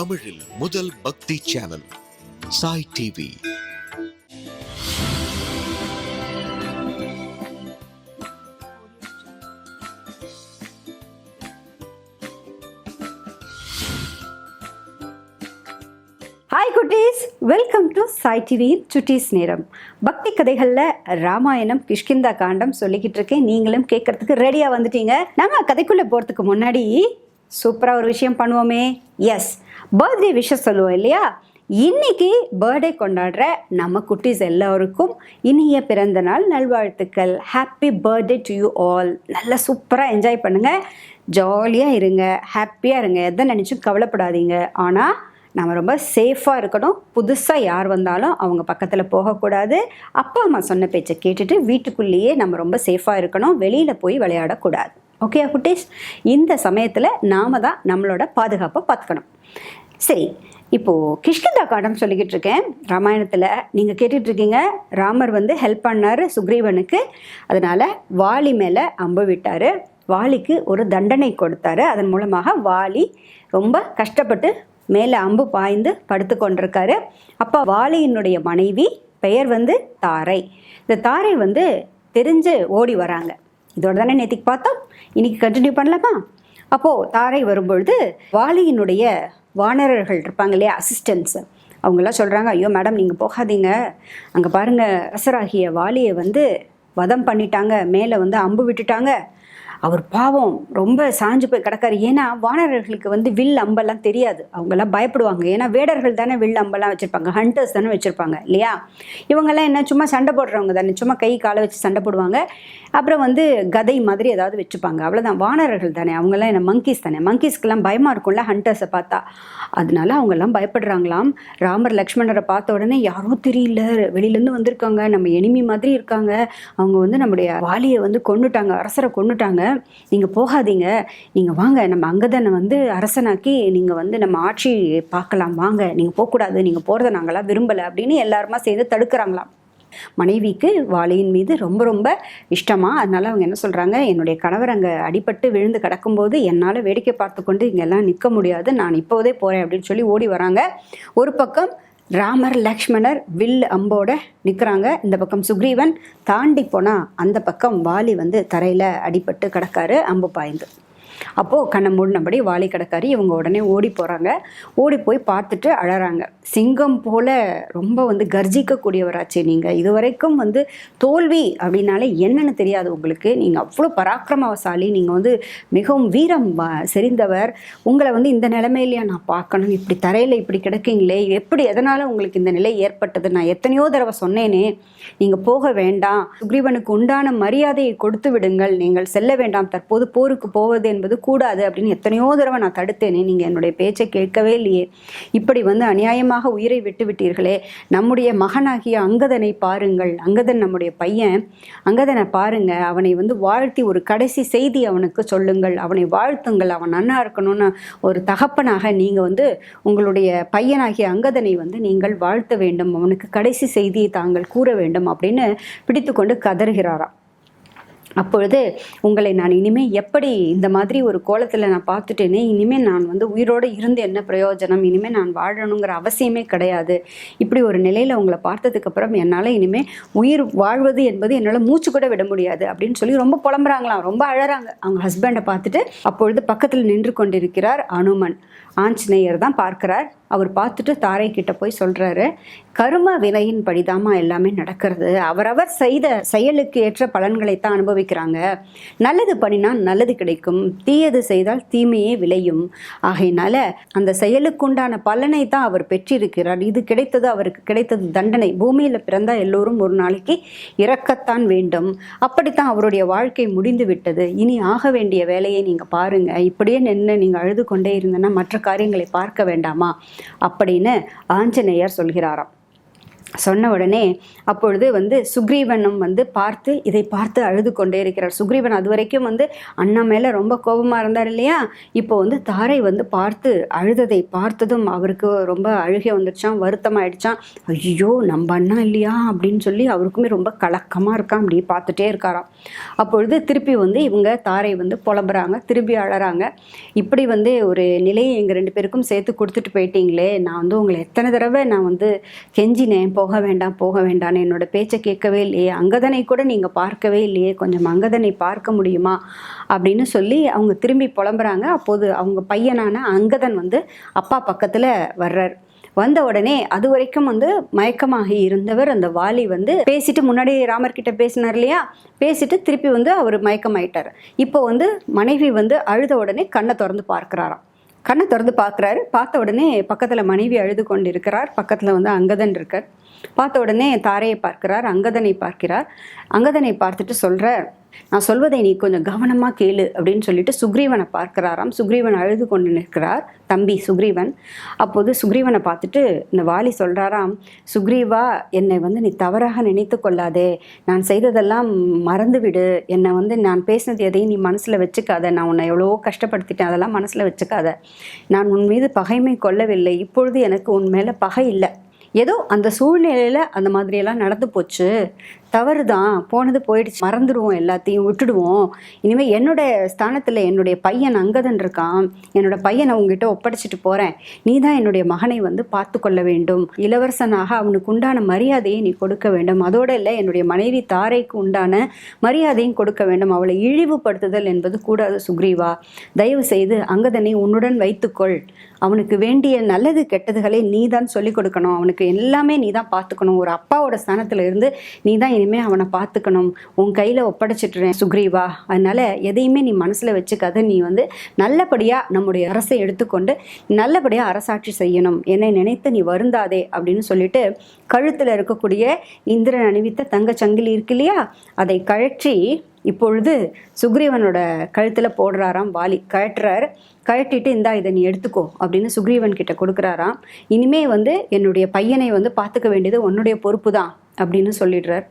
தமிழில் முதல் பக்தி சேனல் சாய் டிவி. ஹாய் குட்டீஸ். வெல்கம் டு சாய் டிவியின் சுட்டீஸ் நேரம். பக்தி கதைகளில் ராமாயணம் கிஷ்கிந்தா காண்டம் சொல்லிக்கிட்டு இருக்கேன். நீங்களும் கேட்கறதுக்கு ரெடியாக வந்துட்டீங்க. நம்ம கதைக்குள்ளே போகிறதுக்கு முன்னாடி சூப்பராக ஒரு விஷயம் பண்ணுவோமே. எஸ் பர்த்டே விஷஸ் சொல்லுவோம் இல்லையா? இன்னைக்கு பர்த்டே கொண்டாடுற நம்ம குட்டீஸ் எல்லோருக்கும் இனிய பிறந்த நாள் நல்வாழ்த்துக்கள். Happy birthday to you all நல்லா சூப்பராக என்ஜாய் பண்ணுங்கள் ஜாலியாக இருங்க. ஹாப்பியாக இருங்க. எதை நினச்சும் கவலைப்படாதீங்க. ஆனால் நம்ம ரொம்ப சேஃபாக இருக்கணும். புதுசாக யார் வந்தாலும் அவங்க பக்கத்தில் போகக்கூடாது. அப்பா அம்மா சொன்ன பேச்சை கேட்டுட்டு வீட்டுக்குள்ளேயே நம்ம ரொம்ப சேஃபாக இருக்கணும். வெளியில் போய் விளையாடக்கூடாது. ஓகே குட்டீஸ்? இந்த சமயத்தில் நாம தான் நம்மளோட பாதுகாப்பை பார்த்துக்கணும். சரி இப்போது கிருஷ்ணதா காடம் சொல்லிக்கிட்டு இருக்கேன். ராமாயணத்தில் நீங்கள் கேட்டுட்ருக்கீங்க ராமர் வந்து ஹெல்ப் பண்ணார் சுக்ரீவனுக்கு. அதனால் வாலி மேலே அம்பு விட்டார். வாலிக்கு ஒரு தண்டனை கொடுத்தாரு. அதன் மூலமாக வாலி ரொம்ப கஷ்டப்பட்டு மேலே அம்பு பாய்ந்து படுத்து கொண்டிருக்காரு. அப்போ வாலியினுடைய மனைவி பெயர் வந்து தாரை. இந்த தாரை வந்து தெரிஞ்சு ஓடி வராங்க. இதோட தானே நேற்றுக்கு பார்த்தோம்? இன்னைக்கு கண்டினியூ பண்ணலாமா? அப்போது தாரை வரும்பொழுது வாலியினுடைய வானரர்கள் இருப்பாங்க இல்லையா அசிஸ்டன்ஸ் அவங்கெல்லாம் சொல்கிறாங்க ஐயோ மேடம் நீங்கள் போகாதீங்க. அங்கே பாருங்கள் அரசராகிய வாலியை வந்து வதம் பண்ணிட்டாங்க மேலே வந்து அம்பு விட்டுட்டாங்க. அவர் பாவம் ரொம்ப சாஞ்சு போய் கிடக்காரு. ஏன்னா வானரர்களுக்கு வந்து வில் அம்பெல்லாம் தெரியாது. அவங்கெல்லாம் பயப்படுவாங்க. ஏன்னா வேடர்கள் தானே வில் அம்பெல்லாம் வச்சுருப்பாங்க. ஹண்டர்ஸ் தானே வச்சுருப்பாங்க இல்லையா? இவங்கெல்லாம் என்ன சும்மா சண்டை போடுறவங்க தானே. சும்மா கை காலை வச்சு சண்டை போடுவாங்க. அப்புறம் வந்து கதை மாதிரி ஏதாவது வச்சுப்பாங்க. அவ்வளோதான் வானரர்கள் தானே. அவங்கெல்லாம் என்ன மங்கீஸ் தானே. மங்கீஸ்க்கெல்லாம் பயமாக இருக்கும்ல ஹண்டர்ஸை பார்த்தா. அதனால அவங்கெல்லாம் பயப்படுறாங்களாம். ராமர் லக்ஷ்மணரை பார்த்த உடனே யாரோ தெரியல. வெளியிலேருந்து வந்திருக்காங்க. நம்ம எனிமி மாதிரி இருக்காங்க. அவங்க வந்து நம்முடைய வாலியை வந்து கொண்டுட்டாங்க அரசரை கொண்டுட்டாங்க நீங்கள் போகாதீங்க. நீங்கள் வாங்க. நம்ம அங்கதனை வந்து அரசனாக்கி நீங்கள் வந்து நம்ம ஆட்சி பார்க்கலாம். வாங்க. நீங்கள் போகக்கூடாது. நீங்கள் போகிறத நாங்களாம் விரும்பலை அப்படின்னு எல்லாருமா சேர்ந்து தடுக்கிறாங்களாம். மனைவிக்கு வாலியின் மீது ரொம்ப ரொம்ப இஷ்டமா. அதனால அவங்க என்ன சொல்கிறாங்க என்னுடைய கணவர் அங்கே அடிபட்டு விழுந்து கிடக்கும்போது என்னால் வேடிக்கை பார்த்து கொண்டு இங்கெல்லாம் நிற்க முடியாது. நான் இப்போதே போகிறேன் அப்படின்னு சொல்லி ஓடி வராங்க. ஒரு பக்கம் ராமர் லக்ஷ்மணர் வில் அம்போட நிற்கிறாங்க இந்த பக்கம் சுக்ரீவன் தாண்டி போனால் அந்த பக்கம் வாலி வந்து தரையில் அடிபட்டு கிடக்காரு அம்பு பாய்ந்து. அப்போது கண்ணை மூடினபடி வாலி கிடக்காரு இவங்க உடனே ஓடி போகிறாங்க ஓடி போய் பார்த்துட்டு அழறாங்க. சிங்கம் போல் ரொம்ப வந்து கர்ஜிக்கக்கூடியவராச்சு நீங்கள் இதுவரைக்கும் வந்து தோல்வி அப்படின்னாலே என்னென்னு தெரியாது உங்களுக்கு. நீங்கள் அவ்வளோ பராக்கிரமசாலி. நீங்கள் வந்து மிகவும் வீரம் செறிந்தவர். உங்களை வந்து இந்த நிலைமையிலையா நான் பார்க்கணும். இப்படி தரையில் இப்படி கிடக்கீங்களே. எப்படி எதனால் உங்களுக்கு இந்த நிலை ஏற்பட்டது? நான் எத்தனையோ தடவை சொன்னேனே. நீங்கள் போக வேண்டாம். சுக்ரீவனுக்கு உண்டான மரியாதையை கொடுத்து விடுங்கள். நீங்கள் செல்ல வேண்டாம். தற்போது போருக்கு போவது என்பது கூடாது அப்படின்னு எத்தனையோ தடவை நான் தடுத்தேனே. நீங்கள் என்னுடைய பேச்சை கேட்கவே இல்லையே. இப்படி வந்து அநியாயமாக உயிரை விட்டு விட்டீர்களே. நம்முடைய மகனாகிய அங்கதனை பாருங்கள். அங்கதன் நம்முடைய பையன். அங்கதனை பாருங்க. அவனை வந்து வாழ்த்தி ஒரு கடைசி செய்தி அவனுக்கு சொல்லுங்கள். அவனை வாழ்த்துங்கள். அவன் நன்னா இருக்கணும்னு ஒரு தகப்பனாக நீங்கள் வந்து உங்களுடைய பையனாகிய அங்கதனை வந்து நீங்கள் வாழ்த்த வேண்டும். அவனுக்கு கடைசி செய்தியை தாங்கள் கூற வேண்டும் அப்படின்னு பிடித்து கொண்டு கதறுகிறாராம். அப்பொழுது உங்களை நான் இனிமே எப்படி இந்த மாதிரி ஒரு கோலத்தில் நான் பார்த்துட்டேனே இனிமேல் நான் வந்து உயிரோடு இருந்து என்ன பிரயோஜனம் இனிமேல் நான் வாழணுங்கிற அவசியமே கிடையாது. இப்படி ஒரு நிலையில் உங்களை பார்த்ததுக்கப்புறம் என்னால் இனிமேல் உயிர் வாழ்வது என்பது என்னால் மூச்சு கூட விட முடியாது அப்படின்னு சொல்லி ரொம்ப புலம்புறாங்களாம் ரொம்ப அழறாங்க. அவங்க ஹஸ்பண்டை பார்த்துட்டு அப்பொழுது பக்கத்தில் நின்று கொண்டிருக்கிறார் அனுமன். ஆஞ்சநேயர் தான் பார்க்கிறார். அவர் பார்த்துட்டு தாரை கிட்ட போய் சொல்கிறாரு கரும வினையின் படிதாமா எல்லாமே நடக்கிறது. அவரவர் செய்த செயலுக்கு ஏற்ற பலன்களை தான் அனுபவிக்கிறாங்க. நல்லது பண்ணினால் நல்லது கிடைக்கும். தீயது செய்தால் தீமையே விளையும். ஆகையினால அந்த செயலுக்குண்டான பலனை தான் அவர் பெற்றிருக்கிறார். இது கிடைத்தது அவருக்கு கிடைத்தது தண்டனை. பூமியில் பிறந்தால் எல்லோரும் ஒரு நாளைக்கு இறக்கத்தான் வேண்டும். அப்படித்தான் அவருடைய வாழ்க்கை முடிந்து விட்டது இனி ஆக வேண்டிய வேலையை நீங்கள் பாருங்க. இப்படியே நின்று நீங்கள் அழுது கொண்டே இருந்தேன்னா மற்ற காரியங்களை பார்க்க வேண்டாமா? அப்படின்னு ஆஞ்சநேயர் சொல்கிறாராம். சொன்ன உடனே அப்பொழுது வந்து சுக்ரீவனும் வந்து பார்த்து இதை பார்த்து அழுது கொண்டே இருக்கிறார். சுக்ரீவன் அது வரைக்கும் வந்து அண்ணா மேலே ரொம்ப கோபமாக இருந்தார் இல்லையா? இப்போ வந்து தாரை வந்து பார்த்து அழுததை பார்த்ததும் அவருக்கு ரொம்ப அழுகை வந்துடுச்சான் வருத்தமாயிடுச்சான் ஐயோ நம்ம அண்ணா இல்லையா? அப்படின்னு சொல்லி அவருக்குமே ரொம்ப கலக்கமாக இருக்கான் அப்படி பார்த்துட்டே இருக்காராம். அப்பொழுது திருப்பி வந்து இவங்க தாரை வந்து புலம்புறாங்க திருப்பி அழறாங்க. இப்படி வந்து ஒரு நிலையை எங்கள் ரெண்டு பேருக்கும் சேர்த்து கொடுத்துட்டு போயிட்டீங்களே நான் வந்து உங்களை எத்தனை தடவை நான் வந்து கெஞ்சினேன் போக வேண்டாம் போக வேண்டாம் என்னோட பேச்சை கேட்கவே இல்லையே. அங்கதனை கூட நீங்கள் பார்க்கவே இல்லையே. கொஞ்சம் அங்கதனை பார்க்க முடியுமா? அப்படின்னு சொல்லி அவங்க திரும்பி புலம்புறாங்க. அப்போது அவங்க பையனான அங்கதன் வந்து அப்பா பக்கத்தில் வர்றார். வந்த உடனே அது வரைக்கும் வந்து மயக்கமாகி இருந்தவர் அந்த வாலி வந்து பேசிட்டு முன்னாடி ராமர் கிட்ட பேசினார் இல்லையா? பேசிட்டு திருப்பி வந்து அவர் மயக்கமாயிட்டார். இப்போ வந்து மனைவி வந்து அழுத உடனே கண்ணை திறந்து பார்க்குறாராம். கண்ணை திறந்து பார்க்குறாரு. பார்த்த உடனே பக்கத்தில் மனைவி அழுது கொண்டு இருக்கிறார் பக்கத்தில் வந்து அங்கதன் இருக்கார். பார்த்த உடனே தாரையை பார்க்கிறார் அங்கதனை பார்க்கிறார். அங்கதனை பார்த்துட்டு சொல்கிறார் நான் சொல்வதை நீ கொஞ்சம் கவனமாக கேளு அப்படின்னு சொல்லிட்டு சுக்ரீவனை பார்க்கிறாராம். சுக்ரீவன் அழுது கொண்டு நிற்கிறார். தம்பி சுக்ரீவன். அப்போது சுக்ரீவனை பார்த்துட்டு இந்த வாலி சொல்கிறாராம் சுக்ரீவா என்னை வந்து நீ தவறாக நினைத்து கொள்ளாதே. நான் செய்ததெல்லாம் மறந்துவிடு என்னை வந்து நான் பேசினது எதையும் நீ மனசில் வச்சுக்காத. நான் உன்னை எவ்வளோ கஷ்டப்படுத்திட்டேன். அதெல்லாம் மனசில் வச்சுக்காத. நான் உன் மீது பகைமை கொள்ளவில்லை. இப்பொழுது எனக்கு உன் மேலே பகை இல்லை. ஏதோ அந்த சூழ்நிலையில் அந்த மாதிரியெல்லாம் நடந்து போச்சு. தவறு தான் போனது போயிடுச்சு. மறந்துடுவோம் எல்லாத்தையும் விட்டுடுவோம். இனிமேல் என்னோட ஸ்தானத்தில் என்னுடைய பையன் அங்கதன் இருக்கான். என்னோட பையனை உங்ககிட்ட ஒப்படைச்சிட்டு போகிறேன் நீ தான் என்னுடைய மகனை வந்து பார்த்து கொள்ள வேண்டும். இளவரசனாக அவனுக்கு உண்டான மரியாதையை நீ கொடுக்க வேண்டும். அதோடு இல்லை என்னுடைய மனைவி தாரைக்கு உண்டான மரியாதையும் கொடுக்க வேண்டும். அவளை இழிவுபடுத்துதல் என்பது கூடாது சுக்ரீவா. தயவு செய்து அங்கதனை உன்னுடன் வைத்துக்கொள். அவனுக்கு வேண்டிய நல்லது கெட்டதுகளை நீ தான் சொல்லிக் கொடுக்கணும். அவனுக்கு எல்லாமே நீ தான் பார்த்துக்கணும். ஒரு அப்பாவோட ஸ்தானத்தில் இருந்து நீ தான் இனிமேல் அவனை பார்த்துக்கணும். உன் கையில் ஒப்படைச்சிட்டுறேன் சுக்ரீவா. அதனால் எதையுமே நீ மனசில் வச்சுக்காத. நீ வந்து நல்லபடியாக நம்முடைய அரசை எடுத்துக்கொண்டு நல்லபடியாக அரசாட்சி செய்யணும். என்னை நினைத்து நீ வருந்தாதே அப்படின்னு சொல்லிட்டு கழுத்தில் இருக்கக்கூடிய இந்திரன் அணிவித்த தங்க சங்கிலி இருக்கு இல்லையா? அதை கழற்றி இப்பொழுது சுக்ரீவனோட கழுத்தில் போடுறாராம் வாலி. கழட்டுறார். கழட்டிட்டு இந்தா இதை நீ எடுத்துக்கோ அப்படின்னு சுக்ரீவன் கிட்ட கொடுக்குறாராம். இனிமே வந்து என்னுடைய பையனை வந்து பார்த்துக்க வேண்டியது உன்னுடைய பொறுப்பு தான் அப்படின்னு சொல்லிடுறார்.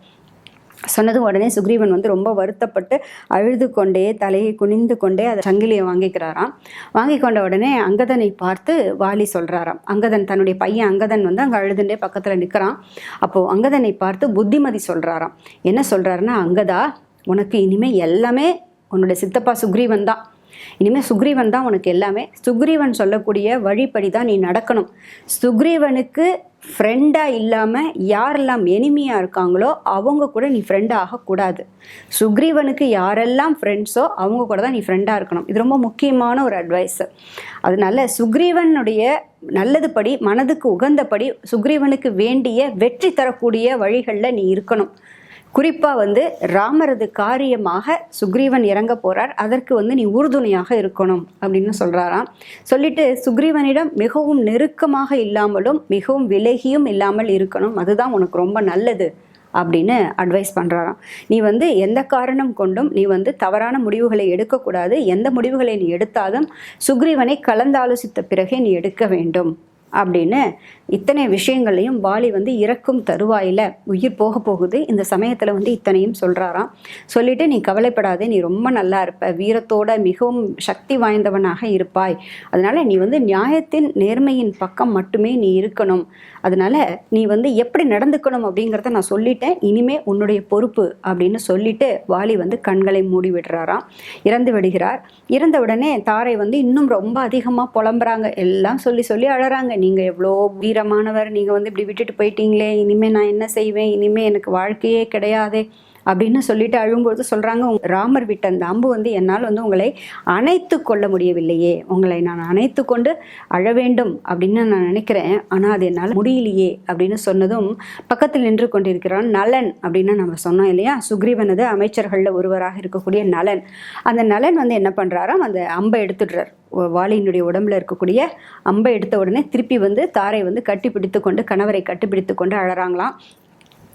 சொன்னதும் உடனே சுக்ரீவன் வந்து ரொம்ப வருத்தப்பட்டு அழுது கொண்டே தலையை குனிந்து கொண்டே அதை சங்கிலியை வாங்கிக்கிறாராம் வாங்கி கொண்ட உடனே அங்கதனை பார்த்து வாலி சொல்கிறாராம் அங்கதன் தன்னுடைய பையன் அங்கதன் வந்து அங்கே அழுதுண்டே பக்கத்தில் நிற்கிறான் அப்போது அங்கதனை பார்த்து புத்திமதி சொல்கிறாராம் என்ன சொல்கிறாருன்னா அங்கதா உனக்கு இனிமேல் எல்லாமே உன்னோட சித்தப்பா சுக்ரீவன் தான். இனிமேல் சுக்ரீவன் தான் உனக்கு எல்லாமே. சுக்ரீவன் சொல்லக்கூடிய வழிப்படி தான் நீ நடக்கணும். சுக்ரீவனுக்கு ஃப்ரெண்டாக இல்லாமல் யாரெல்லாம் எனிமியாக இருக்காங்களோ அவங்க கூட நீ ஃப்ரெண்டாக ஆகக்கூடாது. சுக்ரீவனுக்கு யாரெல்லாம் ஃப்ரெண்ட்ஸோ அவங்க கூட தான் நீ ஃப்ரெண்டாக இருக்கணும். இது ரொம்ப முக்கியமான ஒரு அட்வைஸு அதனால சுக்ரீவனுடைய நல்லதுபடி மனதுக்கு உகந்தபடி சுக்ரீவனுக்கு வேண்டிய வெற்றி தரக்கூடிய வழிகளில் நீ இருக்கணும். குறிப்பாக வந்து ராமரது காரியமாக சுக்ரீவன் இறங்க போகிறார் அதற்கு வந்து நீ உறுதுணையாக இருக்கணும் அப்படின்னு சொல்கிறாராம் சொல்லிட்டு சுக்ரீவனிடம் மிகவும் நெருக்கமாக இல்லாமலும் மிகவும் விலகியும் இல்லாமல் இருக்கணும். அதுதான் உனக்கு ரொம்ப நல்லது அப்படின்னு அட்வைஸ் பண்ணுறாராம் நீ வந்து எந்த காரணம் கொண்டும் நீ வந்து தவறான முடிவுகளை எடுக்கக்கூடாது. எந்த முடிவுகளை நீ எடுத்தாலும் சுக்ரீவனை கலந்தாலோசித்த பிறகே நீ எடுக்க வேண்டும். அப்படின்னு இத்தனை விஷயங்களையும் பாலி வந்து இறக்கும் தருவாயில் உயிர் போக போகுது. இந்த சமயத்தில் வந்து இத்தனையும் சொல்கிறாராம் சொல்லிட்டு நீ கவலைப்படாதே நீ ரொம்ப நல்லா இருப்ப. வீரத்தோட மிகவும் சக்தி வாய்ந்தவனாக இருப்பாய். அதனால் நீ வந்து நியாயத்தின் நேர்மையின் பக்கம் மட்டுமே நீ இருக்கணும். அதனால் நீ வந்து எப்படி நடந்துக்கணும் அப்படிங்கிறத நான் சொல்லிட்டேன். இனிமே உன்னுடைய பொறுப்பு அப்படின்னு சொல்லிட்டு வாலி வந்து கண்களை மூடி விடுறாராம். இறந்து விடுகிறார். இறந்த உடனே தாரை வந்து இன்னும் ரொம்ப அதிகமாக புலம்புறாங்க. எல்லாம் சொல்லி சொல்லி அழறாங்க. நீங்கள் எவ்வளோ வீரமானவர். நீங்கள் வந்து இப்படி விட்டுட்டு போயிட்டீங்களே. இனிமேல் நான் என்ன செய்வேன்? இனிமேல் எனக்கு வாழ்க்கையே கிடையாதே. அப்படின்னு சொல்லிட்டு அழும்போது சொல்கிறாங்க ராமர் விட்ட அந்த அம்பு வந்து என்னால் வந்து உங்களை அணைத்து கொள்ள முடியவில்லையே. உங்களை நான் அணைத்து கொண்டு அழ வேண்டும் அப்படின்னு நான் நினைக்கிறேன். ஆனால் அது என்னால் முடியலையே அப்படின்னு சொன்னதும் பக்கத்தில் நின்று கொண்டிருக்கிறான் நலன் அப்படின்னு நம்ம சொன்னோம் இல்லையா? சுக்ரீவனது அமைச்சர்களில் ஒருவராக இருக்கக்கூடிய நலன். அந்த நலன் வந்து என்ன பண்ணுறாராம் அந்த அம்பை எடுத்துடுறார். வாலியினுடைய உடம்புல இருக்கக்கூடிய அம்பை எடுத்த உடனே திருப்பி வந்து தாரை வந்து கட்டி பிடித்து கொண்டு கணவரை கட்டி பிடித்து கொண்டு அழறாங்களாம்.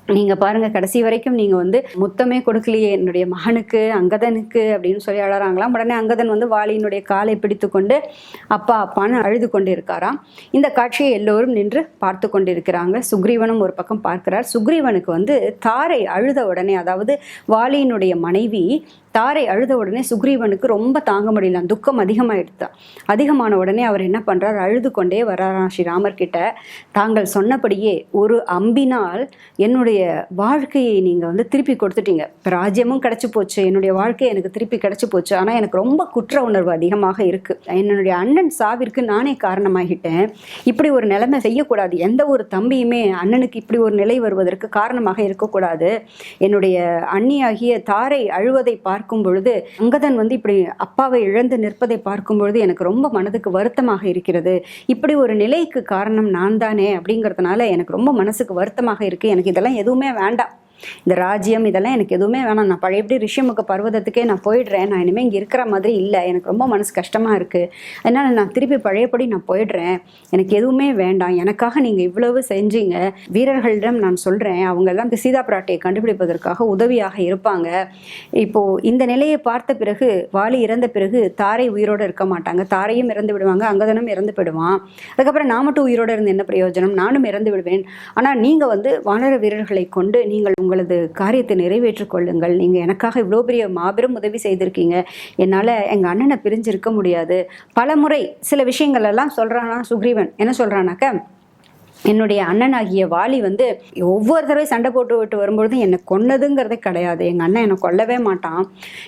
நீங்கள் பாருங்கள் கடைசி வரைக்கும் நீங்கள் வந்து முத்தமே கொடுக்கலையே என்னுடைய மகனுக்கு அங்கதனுக்கு அப்படின்னு சொல்லி அழறாங்களாம். உடனே அங்கதன் வந்து வாலியினுடைய காலை பிடித்து கொண்டு அப்பா அப்பான்னு அழுது கொண்டு இருக்காராம் இந்த காட்சியை எல்லோரும் நின்று பார்த்து கொண்டிருக்கிறாங்க. சுக்ரீவனும் ஒரு பக்கம் பார்க்கிறார். சுக்ரீவனுக்கு வந்து தாரை அழுத உடனே அதாவது வாலியினுடைய மனைவி தாரை அழுத உடனே சுக்ரீவனுக்கு ரொம்ப தாங்க முடியல துக்கம் அதிகமாயிடுதா அதிகமான உடனே அவர் என்ன பண்ணுறார் அழுது கொண்டே வர்றாராம் ஸ்ரீராமர் கிட்ட தாங்கள் சொன்னபடியே ஒரு அம்பினால் என்னுடைய வாழ்க்கையை நீங்கள் வந்து திருப்பி கொடுத்துட்டீங்க. இப்ப ராஜ்யமும் கிடச்சி போச்சு என்னுடைய வாழ்க்கை எனக்கு திருப்பி கிடச்சி போச்சு. ஆனால் எனக்கு ரொம்ப குற்ற உணர்வு அதிகமாக இருக்குது என்னுடைய அண்ணன் சாவிற்கு நானே காரணமாகிட்டேன். இப்படி ஒரு நிலைமை செய்யக்கூடாது. எந்த ஒரு தம்பியுமே அண்ணனுக்கு இப்படி ஒரு நிலை வருவதற்கு காரணமாக இருக்கக்கூடாது. என்னுடைய அண்ணியாகிய தாரை அழுவதை பார்க்கும் பொழுது அங்கதன் வந்து இப்படி அப்பாவை இழந்து நிற்பதை பார்க்கும் பொழுது எனக்கு ரொம்ப மனதுக்கு வருத்தமாக இருக்கிறது. இப்படி ஒரு நிலைக்கு காரணம் நான் தானே அப்படிங்கிறதுனால எனக்கு ரொம்ப மனசுக்கு வருத்தமாக இருக்கு. எனக்கு இதெல்லாம் எதுவுமே வேண்டாம். இந்த ராஜ்யம் இதெல்லாம் எனக்கு எதுவுமே வேணாம். நான் பழையபடி ரிஷிமுக பர்வதத்துக்கே நான் போயிடுறேன். நான் இனிமேல் இங்கே இருக்கிற மாதிரி இல்லை. எனக்கு ரொம்ப மனசு கஷ்டமாக இருக்குது அதனால் நான் திருப்பி பழையபடி நான் போயிடுறேன். எனக்கு எதுவுமே வேண்டாம். எனக்காக நீங்கள் இவ்வளவு செஞ்சீங்க. வீரர்களிடம் நான் சொல்கிறேன் அவங்க எல்லாம் இந்த சீதா பிராட்டியை கண்டுபிடிப்பதற்காக உதவியாக இருப்பாங்க. இப்போது இந்த நிலையை பார்த்த பிறகு வாலி இறந்த பிறகு தாரை உயிரோடு இருக்க மாட்டாங்க. தாரையும் இறந்து விடுவாங்க. அங்கதனும் இறந்து போயிடுவான் அதுக்கப்புறம் நான் மட்டும் உயிரோடு இருந்து என்ன பிரயோஜனம்? நானும் இறந்து விடுவேன். ஆனால் நீங்கள் வந்து வானர வீரர்களை கொண்டு நீங்கள் உங்களது காரியத்தை நிறைவேற்றிக் கொள்ளுங்கள். நீங்கள் எனக்காக இவ்வளோ பெரிய மாபெரும் உதவி செய்திருக்கீங்க. என்னால் எங்கள் அண்ணனை பிரிஞ்சிருக்க முடியாது. பல முறை சில விஷயங்கள் எல்லாம் சொல்கிறானா சுக்ரீவன். என்ன சொல்கிறானாக்க என்னுடைய அண்ணனாகிய வாலி வந்து ஒவ்வொரு தடவை சண்டை போட்டு விட்டு வரும்பொழுதும் என்னை கொன்னதுங்கிறதே கிடையாது. எங்கள் அண்ணன் என்னை கொல்லவே மாட்டான்.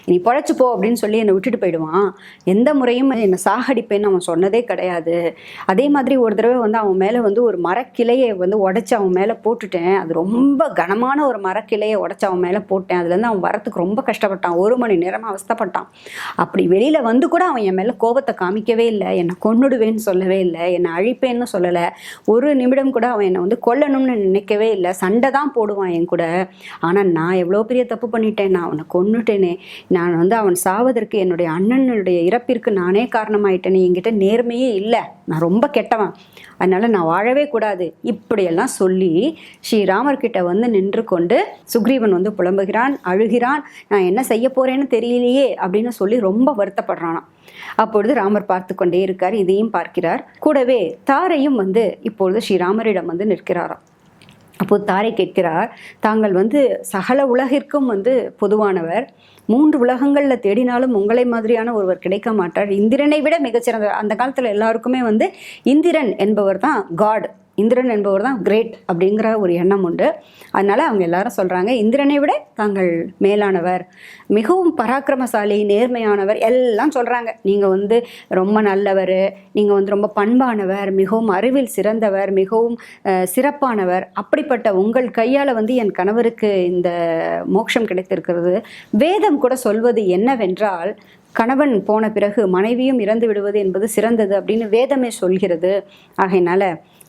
நீ பொழைச்சி போ அப்படின்னு சொல்லி என்னை விட்டுட்டு போயிடுவான். எந்த முறையும் என்னை சாகடிப்பேன்னு அவன் சொன்னதே கிடையாது. அதே மாதிரி ஒரு தடவை வந்து அவன் மேலே வந்து ஒரு மரக்கிளையை வந்து உடச்சி அவன் மேலே போட்டுட்டேன். அது ரொம்ப கனமான ஒரு மரக்கிளையை உடச்சி அவன் மேலே போட்டேன். அதுலேருந்து அவன் வரத்துக்கு ரொம்ப கஷ்டப்பட்டான். ஒரு மணி நேரமாக அவஸ்தைப்பட்டான். அப்படி வெளியில் வந்து கூட அவன் என் மேலே கோபத்தை காமிக்கவே இல்லை. என்னை கொன்னுடுவேன்னு சொல்லவே இல்லை. என்னை அழிப்பேன்னு சொல்லலை. ஒரு நிமிடம் கூட அவன் என்னை வந்து கொல்லணும்னு நினைக்கவே இல்லை. சண்டை தான் போடுவான் என் கூட. ஆனால் நான் எவ்வளோ பெரிய தப்பு பண்ணிட்டேன். நான் அவனை கொன்னுட்டேனே. நான் வந்து அவன் சாவதற்கு என்னுடைய அண்ணனுடைய இறப்பிற்கு நானே காரணமாயிட்டேனே. என்கிட்ட நேர்மையே இல்லை. நான் ரொம்ப கெட்டவன். அதனால் நான் வாழவே கூடாது. இப்படியெல்லாம் சொல்லி ஸ்ரீராமர்கிட்ட வந்து நின்று கொண்டு சுக்ரீவன் வந்து புலம்புகிறான் அழுகிறான். நான் என்ன செய்ய போறேன்னு தெரியலையே அப்படின்னு சொல்லி ரொம்ப வருத்தப்படுறானான் அப்பொழுது ராமர் பார்த்து கொண்டே இருக்கார் இதையும் பார்க்கிறார். கூடவே தாரையும் வந்து இப்பொழுது ஸ்ரீராமரிடம் வந்து நிற்கிறாராம். அப்போது தாரை கேட்கிறார் தாங்கள் வந்து சகல உலகிற்கும் வந்து பொதுவானவர். மூன்று உலகங்களில் தேடினாலும் உங்களை மாதிரியான ஒருவர் கிடைக்க மாட்டார். இந்திரனை விட மிகச்சிறந்த அந்த காலத்தில் எல்லாருக்குமே வந்து இந்திரன் என்பவர் தான் காட் இந்திரன் என்பவர் தான் கிரேட் அப்படிங்கிற ஒரு எண்ணம் உண்டு. அதனால் அவங்க எல்லாரும் சொல்கிறாங்க இந்திரனை விட தாங்கள் மேலானவர் மிகவும் பராக்கிரமசாலி நேர்மையானவர் எல்லாம் சொல்கிறாங்க நீங்கள் வந்து ரொம்ப நல்லவர் நீங்கள் வந்து ரொம்ப பண்பானவர் மிகவும் அறிவில் சிறந்தவர் மிகவும் சிறப்பானவர். அப்படிப்பட்ட உங்கள் கையால் வந்து என் கணவருக்கு இந்த மோட்சம் கிடைத்திருக்கிறது. வேதம் கூட சொல்வது என்னவென்றால் கணவன் போன பிறகு மனைவியும் இறந்து விடுவது என்பது சிறந்தது அப்படின்னு வேதமே சொல்கிறது. ஆகையினால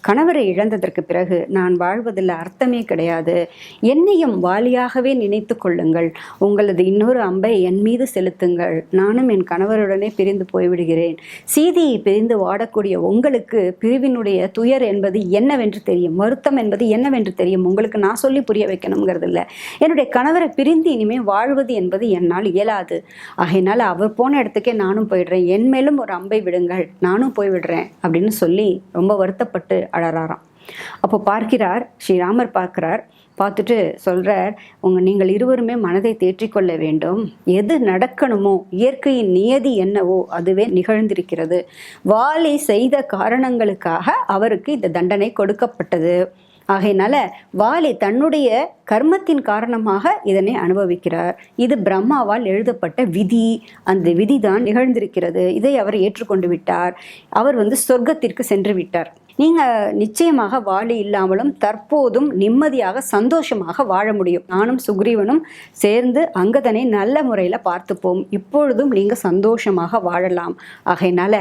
கணவரை இழந்ததற்கு பிறகு நான் வாழ்வதில் அர்த்தமே கிடையாது. என்னையும் வாலியாகவே நினைத்து கொள்ளுங்கள். உங்களது இன்னொரு அம்பை என் மீது செலுத்துங்கள். நானும் என் கணவருடனே பிரிந்து போய்விடுகிறேன். சீதியை பிரிந்து வாடக்கூடிய உங்களுக்கு பிரிவினுடைய துயர் என்பது என்னவென்று தெரியும். வருத்தம் என்பது என்னவென்று தெரியும். உங்களுக்கு நான் சொல்லி புரிய வைக்கணுங்கிறது இல்லை என்னுடைய கணவரை பிரிந்து இனிமேல் வாழ்வது என்பது என்னால் இயலாது. ஆகையினால் அவர் போன இடத்துக்கே நானும் போயிடுறேன். என் மேலும் ஒரு அம்பை விடுங்கள். நானும் போய் விடுறேன் அப்படின்னு சொல்லி ரொம்ப வருத்தப்பட்டு அழறாராம் அப்போ பார்க்கிறார் ஸ்ரீராமர் பார்க்கிறார் பார்த்துட்டு சொல்கிறார் உங்கள் நீங்கள் இருவருமே மனதை தேற்றிக்கொள்ள வேண்டும். எது நடக்கணுமோ இயற்கையின் நியதி என்னவோ அதுவே நிகழ்ந்திருக்கிறது. வாலி செய்த காரணங்களுக்காக அவருக்கு இந்த தண்டனை கொடுக்கப்பட்டது. ஆகையினால வாலி தன்னுடைய கர்மத்தின் காரணமாக இதனை அனுபவிக்கிறார். இது பிரம்மாவால் எழுதப்பட்ட விதி. அந்த விதி தான் நிகழ்ந்திருக்கிறது. இதை அவர் ஏற்றுக்கொண்டு விட்டார். அவர் வந்து சொர்க்கத்திற்கு சென்று விட்டார். நீங்கள் நிச்சயமாக வாலி இல்லாமலும் தற்போதும் நிம்மதியாக சந்தோஷமாக வாழ முடியும். நானும் சுக்ரீவனும் சேர்ந்து அங்கதனை நல்ல முறையில் பார்த்துப்போம். இப்பொழுதும் நீங்கள் சந்தோஷமாக வாழலாம். ஆகையினால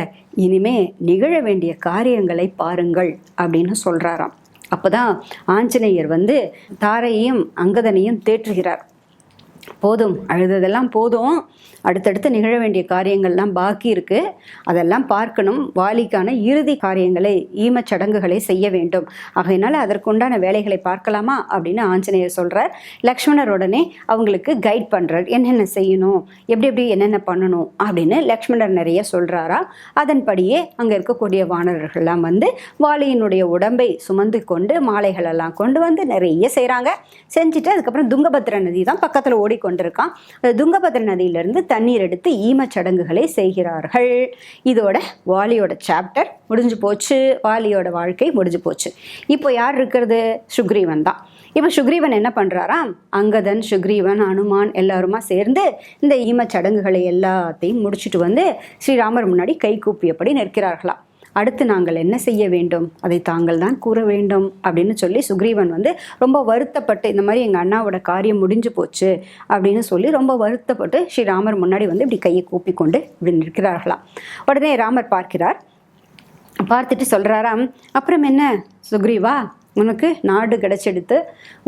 இனிமே நிகழ வேண்டிய காரியங்களை பாருங்கள் அப்படின்னு சொல்கிறாராம் அப்போதான் ஆஞ்சநேயர் வந்து தாரையும் அங்கதனையும் தேற்றுகிறார். போதும் அழுததெல்லாம் போதும். அடுத்தடுத்து நிகழ வேண்டிய காரியங்கள்லாம் பாக்கி இருக்கு. அதெல்லாம் பார்க்கணும். வாலிக்கான இறுதி காரியங்களை ஈமச் சடங்குகளை செய்ய வேண்டும். ஆகையினால அதற்குண்டான வேலைகளை பார்க்கலாமா? அப்படின்னு ஆஞ்சநேயர் சொல்றார். லக்ஷ்மணர் உடனே அவங்களுக்கு கைட் பண்றார். என்னென்ன செய்யணும்? எப்படி எப்படி என்னென்ன பண்ணணும்? அப்படின்னு லக்ஷ்மணர் நிறைய சொல்றாரா? அதன்படியே அங்க இருக்கக்கூடிய வானரர்கள்லாம் வந்து வாலியினுடைய உடம்பை சுமந்து கொண்டு மாலைகள் எல்லாம் கொண்டு வந்து நிறைய செய்கிறாங்க செஞ்சுட்டு அதுக்கப்புறம் துங்கபத்ர நதி தான் பக்கத்தில் ஓடிக்கொண்டிருக்கான். துங்கபத்ர நதியிலிருந்து தண்ணீர் எடுத்து ஈமச் சடங்குகளை செய்கிறார்கள். இதோட வாலியோட சாப்டர் முடிஞ்சு போச்சு. வாலியோட வாழ்க்கை முடிஞ்சு போச்சு. இப்போ யார் இருக்கிறது? சுக்ரீவன் தான். இப்போ சுக்ரீவன் என்ன பண்ணுறாராம் அங்கதன் சுக்ரீவன் அனுமான் எல்லாருமா சேர்ந்து இந்த ஈமச் சடங்குகளை எல்லாத்தையும் முடிச்சுட்டு வந்து ஸ்ரீராமர் முன்னாடி கை கூப்பியபடி நிற்கிறார்களாம். அடுத்து நாங்கள் என்ன செய்ய வேண்டும்? அதை தாங்கள் தான் கூற வேண்டும் அப்படின்னு சொல்லி சுக்ரீவன் வந்து ரொம்ப வருத்தப்பட்டு இந்த மாதிரி எங்கள் அண்ணாவோட காரியம் முடிஞ்சு போச்சு அப்படின்னு சொல்லி ரொம்ப வருத்தப்பட்டு ஸ்ரீராமர் முன்னாடி வந்து இப்படி கையை கூப்பி கொண்டு இப்படி நிற்கிறார்களாம். உடனே ராமர் பார்க்கிறார். பார்த்துட்டு சொல்கிறாராம் அப்புறம் என்ன சுக்ரீவா? உனக்கு நாடு கிடச்செடுத்து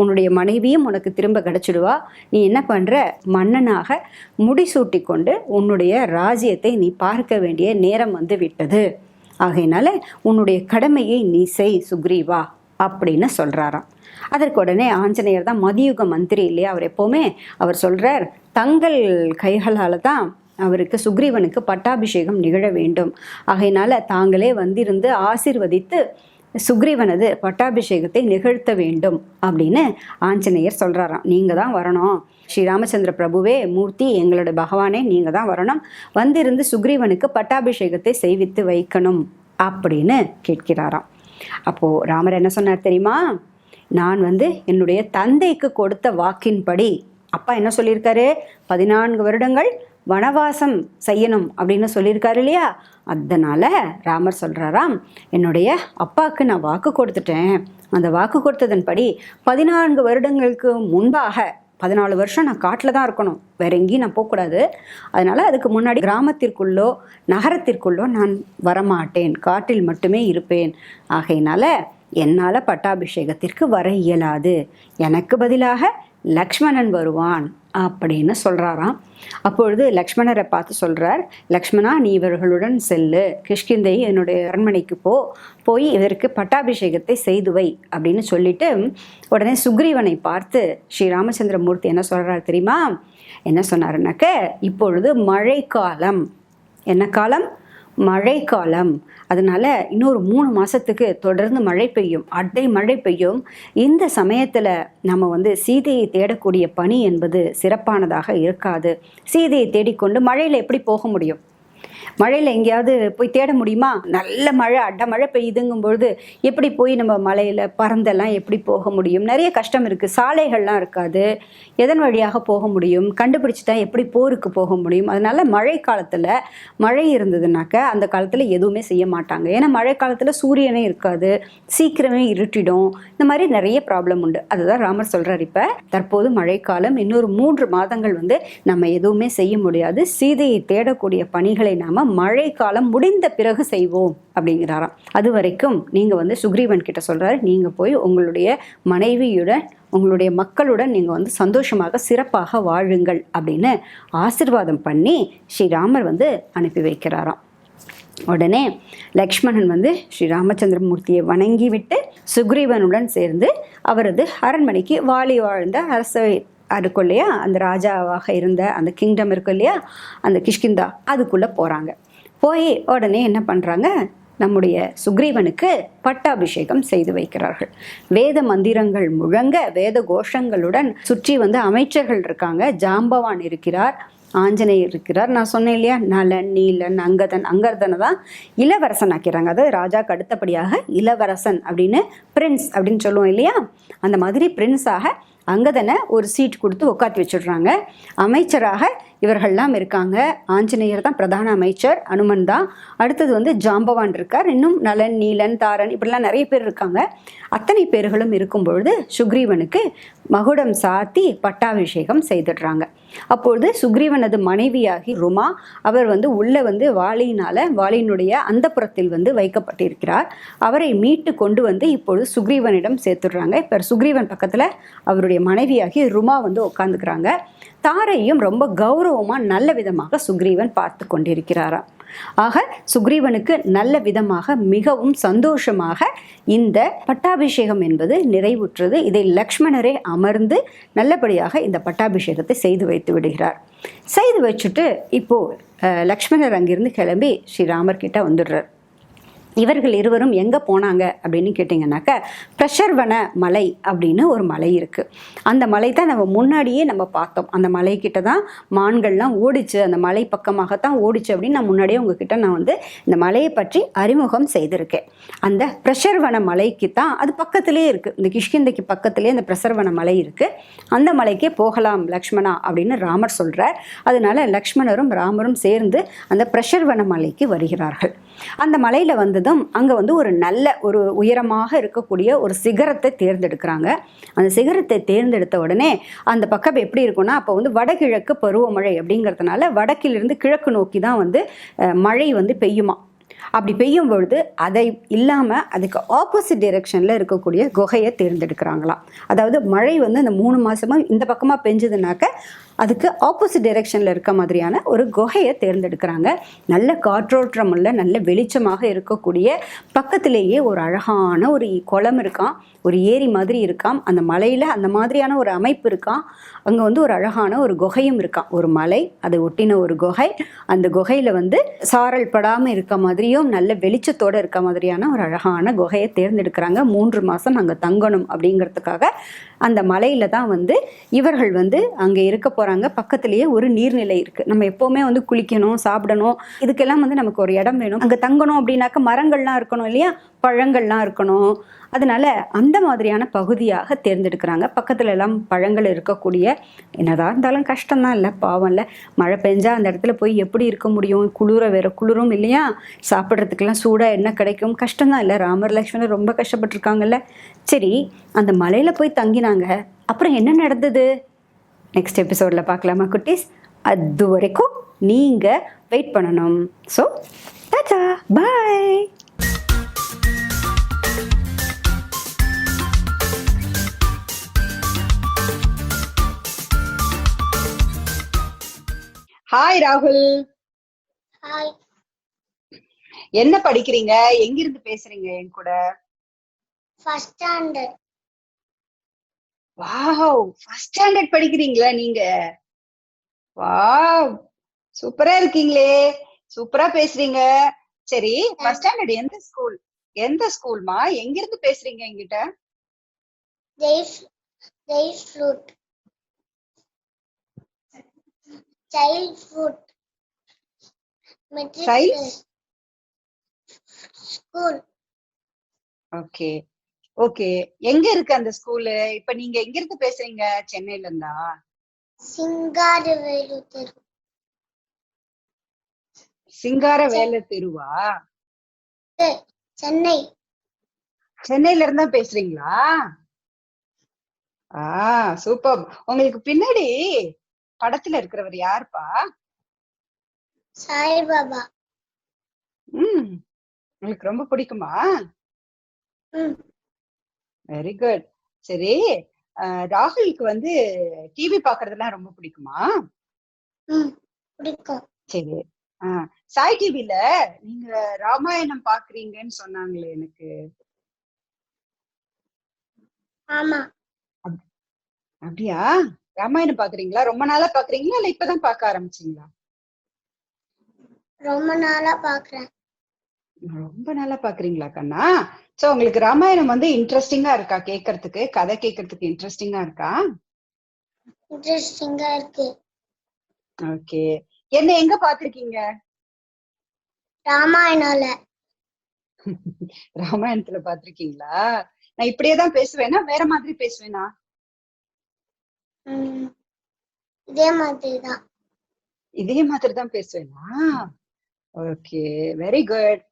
உன்னுடைய மனைவியும் உனக்கு திரும்ப கிடச்சிடுவா. நீ என்ன பண்ணுற மன்னனாக முடிசூட்டி கொண்டு உன்னுடைய ராஜ்யத்தை நீ பார்க்க வேண்டிய நேரம் வந்து விட்டது. ஆகையினால உன்னுடைய கடமையை நீ செய் சுக்ரீவா அப்படின்னு சொல்கிறாராம் அதற்கு உடனே ஆஞ்சநேயர் தான் மதியுக மந்திரி இல்லையா? அவர் எப்போவுமே அவர் சொல்கிறார் தங்கள் கைகளால் தான் அவருக்கு சுக்ரீவனுக்கு பட்டாபிஷேகம் நிகழ வேண்டும். ஆகையினால தாங்களே வந்திருந்து ஆசிர்வதித்து சுக்ரீவனது பட்டாபிஷேகத்தை நிகழ்த்த வேண்டும் அப்படின்னு ஆஞ்சநேயர் சொல்கிறாராம் நீங்கள் தான் வரணும். ஸ்ரீ ராமச்சந்திர பிரபுவே மூர்த்தி எங்களோட பகவானே நீங்கள் தான் வரணும். வந்திருந்து சுக்ரீவனுக்கு பட்டாபிஷேகத்தை செய்வித்து வைக்கணும் அப்படின்னு கேட்கிறாராம். அப்போது ராமர் என்ன சொன்னார் தெரியுமா? நான் வந்து என்னுடைய தந்தைக்கு கொடுத்த வாக்கின்படி அப்பா என்ன சொல்லியிருக்காரு? பதினான்கு வருடங்கள் வனவாசம் செய்யணும் அப்படின்னு சொல்லியிருக்காரு இல்லையா? அதனால் ராமர் சொல்கிறாராம் என்னுடைய அப்பாவுக்கு நான் வாக்கு கொடுத்துட்டேன். அந்த வாக்கு கொடுத்ததன்படி பதினான்கு வருடங்களுக்கு முன்பாக பதினாலு வருஷம் நான் காட்டில் தான் இருக்கணும். வேற எங்கேயும் நான் போகக்கூடாது. அதனால அதுக்கு முன்னாடி கிராமத்திற்குள்ளோ நகரத்திற்குள்ளோ நான் வரமாட்டேன். காட்டில் மட்டுமே இருப்பேன். ஆகையினால என்னால் பட்டாபிஷேகத்திற்கு வர இயலாது. எனக்கு பதிலாக லக்ஷ்மணன் வருவான் அப்படின்னு சொல்கிறாராம் அப்பொழுது லக்ஷ்மணரை பார்த்து சொல்கிறார் லக்ஷ்மணா நீ இவர்களுடன் செல்லு. கிஷ்கிந்தை என்னுடைய அரண்மனைக்கு போ. போய் இவருக்கு பட்டாபிஷேகத்தை செய்து வை அப்படின்னு சொல்லிட்டு உடனே சுக்ரீவனை பார்த்து ஸ்ரீ ராமச்சந்திரமூர்த்தி என்ன சொல்கிறார் தெரியுமா? என்ன சொன்னாருனாக்க இப்பொழுது மழைக்காலம். என்ன காலம்? மழைக்காலம். அதனால் இன்னொரு மூணு மாதத்துக்கு தொடர்ந்து மழை பெய்யும். அட்டை மழை பெய்யும். இந்த சமயத்தில் நம்ம வந்து சீதையை தேடக்கூடிய பணி என்பது சிறப்பானதாக இருக்காது. சீதையை தேடிக்கொண்டு மழையில் எப்படி போக முடியும்? மழையில் எங்கேயாவது போய் தேட முடியுமா? நல்ல மழை அட மழை பெய்யுதுங்கும் பொழுது எப்படி போய் நம்ம மலையில் பறந்தெல்லாம் எப்படி போக முடியும்? நிறைய கஷ்டம் இருக்குது சாலைகள்லாம் இருக்காது. எதன் வழியாக போக முடியும்? கண்டுபிடிச்சி தான் எப்படி போருக்கு போக முடியும்? அதனால் மழை காலத்தில் மழை இருந்ததுனாக்க அந்த காலத்தில் எதுவுமே செய்ய மாட்டாங்க. ஏன்னா மழை காலத்தில் சூரியனே இருக்காது. சீக்கிரமே இருட்டிடும். இந்த மாதிரி நிறைய ப்ராப்ளம் உண்டு. அதுதான் ராமர் சொல்கிறார் இப்போ. தற்போது மழைக்காலம் இன்னொரு மூன்று மாதங்கள் வந்து நம்ம எதுவுமே செய்ய முடியாது. சீதையை தேடக்கூடிய பணிகளை நான் நாம மழைக்காலம் முடிந்த பிறகு செய்வோம் அப்படிங்கிறாராம். அது வரைக்கும் நீங்க வந்து சுக்ரீவன் கிட்ட சொல்றாரு. நீங்க போய் உங்களுடைய மனைவியுடன் உங்களுடைய மக்களுடன் நீங்கள் வந்து சந்தோஷமாக சிறப்பாக வாழுங்கள் அப்படின்னு ஆசிர்வாதம் பண்ணி ஸ்ரீராமர் வந்து அனுப்பி வைக்கிறாராம். உடனே லக்ஷ்மணன் வந்து ஸ்ரீ ராமச்சந்திரமூர்த்தியை வணங்கிவிட்டு சுக்ரீவனுடன் சேர்ந்து அவரது அரண்மனைக்கு வாலி வாழ்ந்த அரசவை இருக்கும் இல்லையா அந்த ராஜாவாக இருந்த அந்த கிங்டம் இருக்கும் இல்லையா அந்த கிஷ்கிந்தா அதுக்குள்ளே போகிறாங்க போய் உடனே என்ன பண்ணுறாங்க நம்முடைய சுக்ரீவனுக்கு பட்டாபிஷேகம் செய்து வைக்கிறார்கள். வேத மந்திரங்கள் முழங்க வேத கோஷங்களுடன் சுற்றி வந்து அமைச்சர்கள் இருக்காங்க. ஜாம்பவான் இருக்கிறார் ஆஞ்சநேயர் இருக்கிறார். நான் சொன்னேன் இல்லையா நலன் நீலன் அங்கதன் அங்கர்தனை தான் இளவரசன் ஆக்கிறாங்க அதாவது ராஜாக்கு அடுத்தபடியாக இளவரசன் அப்படின்னு பிரின்ஸ் அப்படின்னு சொல்லுவோம் இல்லையா அந்த மாதிரி பிரின்ஸாக அங்கதனை ஒரு சீட் கொடுத்து உட்காத்தி வச்சுடுறாங்க. அமைச்சராக இவர்கள்லாம் இருக்காங்க. ஆஞ்சநேயர் தான் பிரதான அமைச்சர் அனுமன் தான். அடுத்தது வந்து ஜாம்பவான் இருக்கார். இன்னும் நலன் நீலன் தாரன் இப்படிலாம் நிறைய பேர் இருக்காங்க. அத்தனை பேர்களும் இருக்கும் பொழுது சுக்ரீவனுக்கு மகுடம் சாத்தி பட்டாபிஷேகம் செய்துடுறாங்க. அப்பொழுது சுக்ரீவனது மனைவியாகி ருமா அவர் வந்து உள்ளே வந்து வாளியினால் வாளியினுடைய அந்தப்புறத்தில் வந்து வைக்கப்பட்டிருக்கிறார். அவரை மீட்டு கொண்டு வந்து இப்பொழுது சுக்ரீவனிடம் சேர்த்துடுறாங்க. இப்போ சுக்ரீவன் பக்கத்தில் அவருடைய மனைவியாகி ருமா வந்து உட்காந்துக்கிறாங்க தாரையும் ரொம்ப கௌரவமாக நல்ல விதமாக சுக்ரீவன் பார்த்து கொண்டிருக்கிறாராம். ஆக சுக்ரீவனுக்கு நல்ல விதமாக மிகவும் சந்தோஷமாக இந்த பட்டாபிஷேகம் என்பது நிறைவுற்றது. இதை லக்ஷ்மணரே அமர்ந்து நல்லபடியாக இந்த பட்டாபிஷேகத்தை செய்து வைத்து விடுகிறார். செய்து வச்சுட்டு இப்போ லக்ஷ்மணர் அங்கிருந்து கிளம்பி ஸ்ரீராமர்கிட்ட வந்துடுறார். இவர்கள் இருவரும் எங்கே போனாங்க அப்படின்னு கேட்டிங்கன்னாக்க பிரஷர்வன மலை அப்படின்னு ஒரு மலை இருக்குது அந்த மலை தான் நம்ம முன்னாடியே நம்ம பார்த்தோம். அந்த மலைக்கிட்ட தான் மான்கள்லாம் ஓடிச்சு அந்த மலை பக்கமாகத்தான் ஓடிச்சு அப்படின்னு நான் முன்னாடியே உங்ககிட்ட நான் வந்து இந்த மலையை பற்றி அறிமுகம் செய்திருக்கேன். அந்த பிரஷர்வன மலைக்கு தான் அது பக்கத்துலேயே இருக்குது இந்த கிஷ்கிந்தைக்கு பக்கத்துலேயே அந்த பிரசர்வன மலை இருக்குது அந்த மலைக்கே போகலாம் லக்ஷ்மணா அப்படின்னு ராமர் சொல்கிறார் அதனால லக்ஷ்மணரும் ராமரும் சேர்ந்து அந்த பிரஷர்வன மலைக்கு வருகிறார்கள். அந்த மலையில் வந்ததும் அங்கே வந்து ஒரு நல்ல ஒரு உயரமாக இருக்கக்கூடிய ஒரு சிகரத்தை தேர்ந்தெடுக்கிறாங்க. அந்த சிகரத்தை தேர்ந்தெடுத்த உடனே அந்த பக்கம் எப்படி இருக்கும்னா அப்போ வந்து வடகிழக்கு பருவமழை அப்படிங்கிறதுனால வடக்கிலிருந்து கிழக்கு நோக்கி தான் வந்து மழை வந்து பெய்யுமா. அப்படி பெய்யும் பொழுது அதை இல்லாமல் அதுக்கு ஆப்போசிட் டிரெக்ஷனில் இருக்கக்கூடிய குகையை தேர்ந்தெடுக்கிறாங்களாம். அதாவது மழை வந்து அந்த மூணு மாதமாக இந்த பக்கமாக பெஞ்சதுனாக்க அதுக்கு ஆப்போசிட் டிரெக்ஷனில் இருக்க மாதிரியான ஒரு குகையை தேர்ந்தெடுக்கிறாங்க. நல்ல காற்றோட்டம் உள்ள நல்ல வெளிச்சமாக இருக்கக்கூடிய பக்கத்திலேயே ஒரு அழகான ஒரு குளம் இருக்கான் ஒரு ஏரி மாதிரி இருக்காம். அந்த மலையில் அந்த மாதிரியான ஒரு அமைப்பு இருக்கான் அங்கே வந்து ஒரு அழகான ஒரு குகையும் இருக்கான் ஒரு மலை அதை ஒட்டின ஒரு குகை. அந்த குகையில் வந்து சாரல் படாமல் இருக்க மாதிரியும் நல்ல வெளிச்சத்தோடு இருக்க மாதிரியான ஒரு அழகான குகையை தேர்ந்தெடுக்கிறாங்க. மூன்று மாதம் அங்கே தங்கணும் அப்படிங்கிறதுக்காக அந்த மலையில் தான் வந்து இவர்கள் வந்து அங்கே இருக்க போகிற போகிறாங்க பக்கத்துலேயே ஒரு நீர்நிலை இருக்குது நம்ம எப்போவுமே வந்து குளிக்கணும் சாப்பிடணும். இதுக்கெல்லாம் வந்து நமக்கு ஒரு இடம் வேணும். அங்கே தங்கணும் அப்படின்னாக்க மரங்கள்லாம் இருக்கணும் இல்லையா? பழங்கள்லாம் இருக்கணும். அதனால அந்த மாதிரியான பகுதியாக தேர்ந்தெடுக்கிறாங்க. பக்கத்துல எல்லாம் பழங்கள் இருக்கக்கூடிய என்னதான் இருந்தாலும் கஷ்டம்தான் இல்லை பாவம் இல்லை. மழை பெஞ்சா அந்த இடத்துல போய் எப்படி இருக்க முடியும்? குளிர வேற குளிரும் இல்லையா? சாப்பிட்றதுக்கெல்லாம் சூடாக என்ன கிடைக்கும். கஷ்டம்தான் இல்லை. ராமர் லக்ஷ்மணர் ரொம்ப கஷ்டப்பட்டிருக்காங்கல்ல. சரி அந்த மலையில போய் தங்கினாங்க. அப்புறம் என்ன நடந்தது? நெக்ஸ்ட் எபிசோடில் பார்க்கலாமா குட்டீஸ்? அது வரைக்கும் நீங்கள் வெயிட் பண்ணணும். ஸோ டாடா பாய் ஹாய் ராகுல் என்ன படிக்கிறீங்க? எங்கிருந்து பேசுறீங்க என் கூட? First standard wow first standard படிக்கிறீங்களா நீங்க? வாவ் சூப்பரா இருக்கீங்களே சூப்பரா பேசுறீங்க. சரி ஃபர்ஸ்ட் ஸ்டாண்டர்ட் எந்த ஸ்கூல் எந்த ஸ்கூல்மா எங்கிருந்து பேசுறீங்க என்கிட்ட? ஜெய் ஃப்ரூட் சைல்ட் ஃப்ரூட் மெட்ரிக்? School okay okay. எங்க இருக்கு அந்த ஸ்கூலு? இப்ப நீங்க எங்க இருந்து பேசுறீங்க? சென்னையில இருந்தா சிங்காரவேலு தெரு. சிங்கார வேலை தெருவா சென்னை. சென்னையில இருந்தா பேசுறீங்களா? ஆ சூப்பர். உங்களுக்கு பின்னாடி படத்துல இருக்கிறவர் யாருப்பா? சாய்பாபா. ம் உங்களுக்கு ரொம்ப பிடிக்குமா? ம். வெரி குட் சரி ராகுலுக்கு வந்து டிவி பாக்குறதெல்லாம் ரொம்ப பிடிக்குமா? சரி ஆ சாய் டிவில நீங்க ராமாயணம் பாக்குறீங்கன்னு சொன்னாங்களே எனக்கு. ஆமா. அப்படியா? ராமாயணம் பாக்குறீங்களா? ரொம்ப நாளா பாக்குறீங்களா? இல்ல இப்பதான் பார்க்க ஆரம்பிச்சீங்களா? ரொம்ப நாளா பாக்குறேன். ரொம்ப நாளா பாக்குறீங்களா கண்ணா? சோ உங்களுக்கு ராமாயணம் வந்து இன்ட்ரெஸ்டிங்கா இருக்கா? கேக்குறதுக்கு கதை கேக்குறதுக்கு இன்ட்ரெஸ்டிங்கா இருக்கா? இன்ட்ரெஸ்டிங்கா இருக்கு. ஓகே என்ன எங்க பாத்திருக்கீங்க? ராமாயணால. ராமாயணத்துல பாத்திருக்கீங்களா? நான் இப்படியே தான் பேசுவேனா? வேற மாதிரி பேசுவேனா? இதே மாதிரி தான். இதே மாதிரி தான் பேசுவேனா? ஓகே வெரி குட்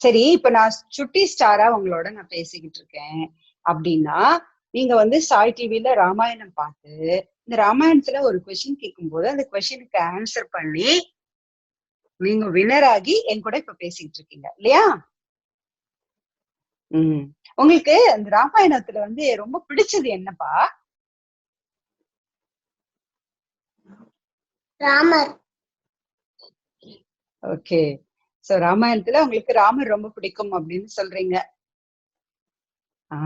சரி இப்ப நான் சுட்டி ஸ்டாரா உங்களோட நான் பேசிக்கிட்டு இருக்கேன். அப்படின்னா நீங்க வந்து சாய் டிவில ராமாயணம் பார்த்து இந்த ராமாயணத்துல ஒரு கொஸ்டின் கேட்கும்போது அந்த கொஸ்டினுக்கு ஆன்சர் பண்ணி நீங்க வினர் ஆகி என் கூட இப்ப பேசிக்கிட்டு இருக்கீங்க. இல்லையா? உம் உங்களுக்கு அந்த ராமாயணத்துல வந்து ரொம்ப பிடிச்சது என்னப்பா? ராமர். ஓகே. சோ ராமாயணத்துல உங்களுக்கு ராமர் ரொம்ப பிடிக்கும் அப்படின்னு சொல்றீங்க. ஆ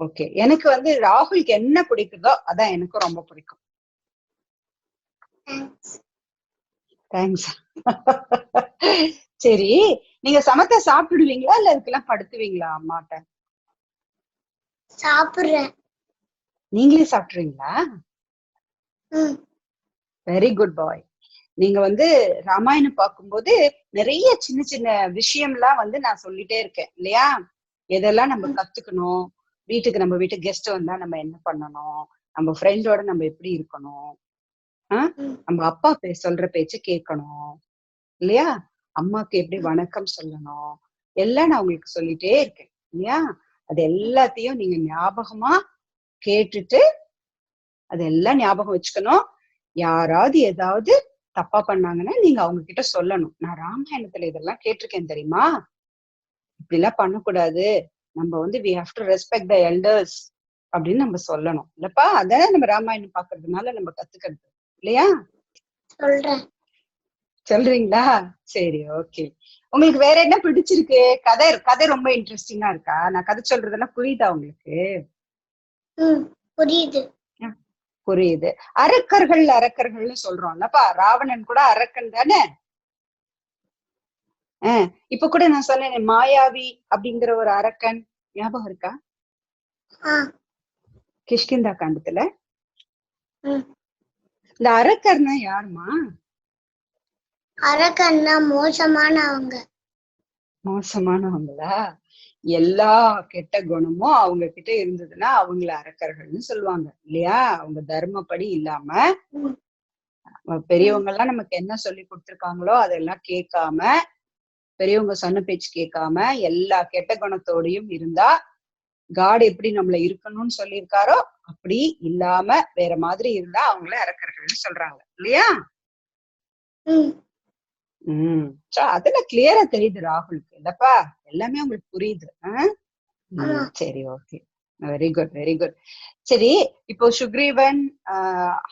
ஓகே எனக்கு வந்து ராகுலுக்கு என்ன பிடிக்குதோ அதான் எனக்கும் ரொம்ப பிடிக்கும். தேங்க்ஸ் சரி நீங்க சமத்தா சாப்பிடுவீங்களா இல்ல அதுக்கெல்லாம் படுத்துவீங்களா அம்மாட்ட? சாப்பிடுறேன். நீங்களே சாப்பிடுவீங்களா ம். வெரி குட் பாய் நீங்க வந்து ராமாயணம் பார்க்கும்போது நிறைய சின்ன சின்ன விஷயம்லாம் வந்து நான் சொல்லிட்டே இருக்கேன் இல்லையா? எதெல்லாம் நம்ம கத்துக்கணும்? வீட்டுக்கு நம்ம வீட்டுக்கு கெஸ்ட் வந்தா நம்ம என்ன பண்ணணும்? நம்ம ஃப்ரெண்டோட நம்ம எப்படி இருக்கணும். நம்ம அப்பா பே சொல்ற பேச்ச கேட்கணும் இல்லையா? அம்மாக்கு எப்படி வணக்கம் சொல்லணும்? எல்லாம் நான் உங்களுக்கு சொல்லிட்டே இருக்கேன் இல்லையா? அது எல்லாத்தையும் நீங்க ஞாபகமா கேட்டுட்டு அதெல்லாம் ஞாபகம் வச்சுக்கணும். யாராவது ஏதாவது தப்பா பண்ணாங்கன்னா நீங்க அவங்க கிட்ட சொல்லணும். நான் ராமாயணத்துல இதெல்லாம் கேட்டிருக்கேன் தெரியுமா? இப்படி எல்லாம் பண்ணக்கூடாது. நம்ம வந்து we have to respect the elders அப்படின்னு நம்ம சொல்லணும். இல்லப்பா? அதானே நம்ம ராமாயணம் பாக்குறதுனால நம்ம கத்துக்கிறது. இல்லையா? சொல்றேன். சொல்றீங்களா? சரி ஓகே உங்களுக்கு வேற என்ன பிடிச்சிருக்கு? கதை கதை ரொம்ப இன்ட்ரெஸ்டிங்கா இருக்கா? நான் கதை சொல்றதெல்லாம் புரியுதா உங்களுக்கு? புரியுது. புரியுது. அரக்கர்கள் அரக்கர்கள்னு சொல்றோம்லப்பா. ராவணன் கூட அரக்கன் தானே? ஆஹ் இப்ப கூட நான் சொன்னேனே மாயாவி அப்படிங்கிற ஒரு அரக்கன். ஞாபகம் இருக்கா? கிஷ்கிந்தா காண்டத்துல? இந்த அரக்கர்னா யாருமா அரக்கன்னா மோசமானவங்க. மோசமானவங்களா எல்லா கெட்ட குணமும் அவங்க கிட்ட இருந்ததுன்னா அவங்கள அரக்கர்கள்னு சொல்லுவாங்க இல்லையா? அவங்க தர்மப்படி இல்லாம. பெரியவங்க எல்லாம் நமக்கு என்ன சொல்லி கொடுத்திருக்காங்களோ அதெல்லாம் கேட்காம பெரியவங்க சொன்ன பேச்சு கேட்காம எல்லா கெட்ட குணத்தோடையும் இருந்தா காட் எப்படி நம்மள இருக்கணும்னு சொல்லியிருக்காரோ அப்படி இல்லாம வேற மாதிரி இருந்தா அவங்கள அரக்கர்கள்னு சொல்றாங்க இல்லையா? அதுல கிளியரா தெரியுது ராகுலுக்கு. இல்லப்பா எல்லாமே உங்களுக்கு புரியுது. சரி okay very good very good சரி இப்போ சுக்ரீவன்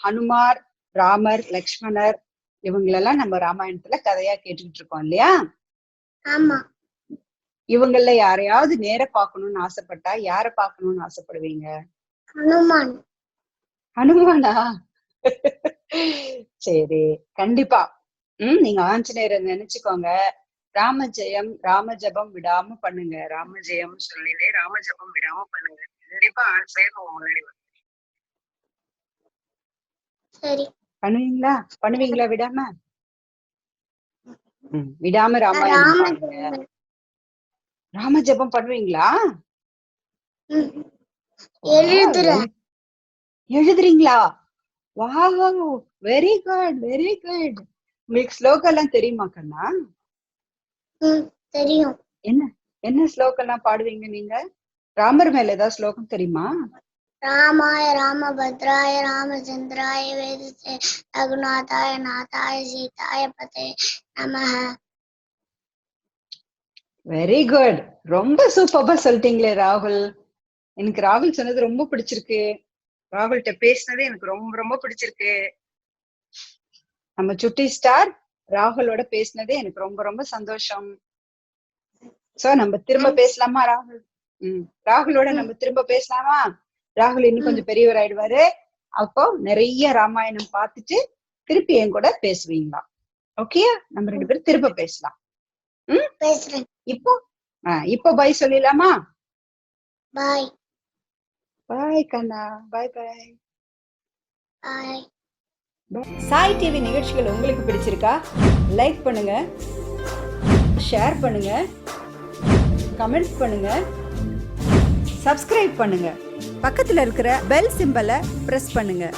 ஹனுமார் ராமர் லக்ஷ்மணர் இவங்களெல்லாம் நம்ம ராமாயணத்துல கதையா கேட்டுக்கிட்டு இருக்கோம் இல்லையா? ஆமா. இவங்கள யாரையாவது நேர பார்க்கணும்னு ஆசைப்பட்டா யார பார்க்கணும்னு ஆசைப்படுவீங்க? ஹனுமான். ஹனுமானா? சரி கண்டிப்பா. ம் நீங்க ஆஞ்சநேயரை நினைச்சுக்கோங்க. ராமஜெயம் ராமஜபம் விடாம பண்ணுங்க. ராமஜெயம் சொல்லிட்டே ராமஜபம் விடாம பண்ணுங்க. கண்டிப்பா உங்க முன்னாடி பண்ணுவீங்களா? பண்ணுவீங்களா? விடாம? ம், விடாம ராமாயணம் பாருங்க. ராம ராமஜபம் பண்ணுவீங்களா? எழுதுறீங்களா? Wow very good very good. உங்களுக்கு ஸ்லோகம் எல்லாம் தெரியுமா கண்ணா? தெரியும். என்ன? என்ன ஸ்லோகம் எல்லாம் பாடுவீங்க நீங்க? ராமர் மேல ஏதாவது ஸ்லோகம் தெரியுமா? ராமாய ராமபத்ராய ராமச்சந்திராய வேதசே ரகுநாதாய நாதாய சீதாய பதே நமஹ. வெரி குட் ரொம்ப சூப்பரா சொல்லிட்டீங்களே ராகுல். எனக்கு ராகுல் சொன்னது ரொம்ப பிடிச்சிருக்கு. ராகுல்கிட்ட பேசினது எனக்கு ரொம்ப ரொம்ப பிடிச்சிருக்கு. நம்ம சுட்டி ஸ்டார் ராகுலோட பேசினது எனக்கு ரொம்ப ரொம்ப சந்தோஷம். சோ நம்ம திரும்ப பேசலாமா ராகுல்? ம். ராகுலோட நம்ம திரும்ப பேசலாமா? ராகுல் இன்னும் கொஞ்சம் பெரியவர் ஆயிடுவாரு அப்போ நிறைய ராமாயணம் பார்த்துட்டு திருப்பி என் கூட பேசுவீங்களா? ஓகே நம்ம ரெண்டு பேரும் திரும்ப பேசலாம். பேசுறேன். இப்போ? ஆ, இப்போ பை சொல்லிடலாமா? பாய் பாய் கண்ணா. பாய் பாய் பாய் சாய் டிவி நிகழ்ச்சிகள் உங்களுக்கு பிடிச்சிருக்கா? லைக் பண்ணுங்க. ஷேர் பண்ணுங்க. கமெண்ட்ஸ் பண்ணுங்க. சப்ஸ்கிரைப் பண்ணுங்க. பக்கத்தில் இருக்கிற பெல் சிம்பலை ப்ரெஸ் பண்ணுங்கள்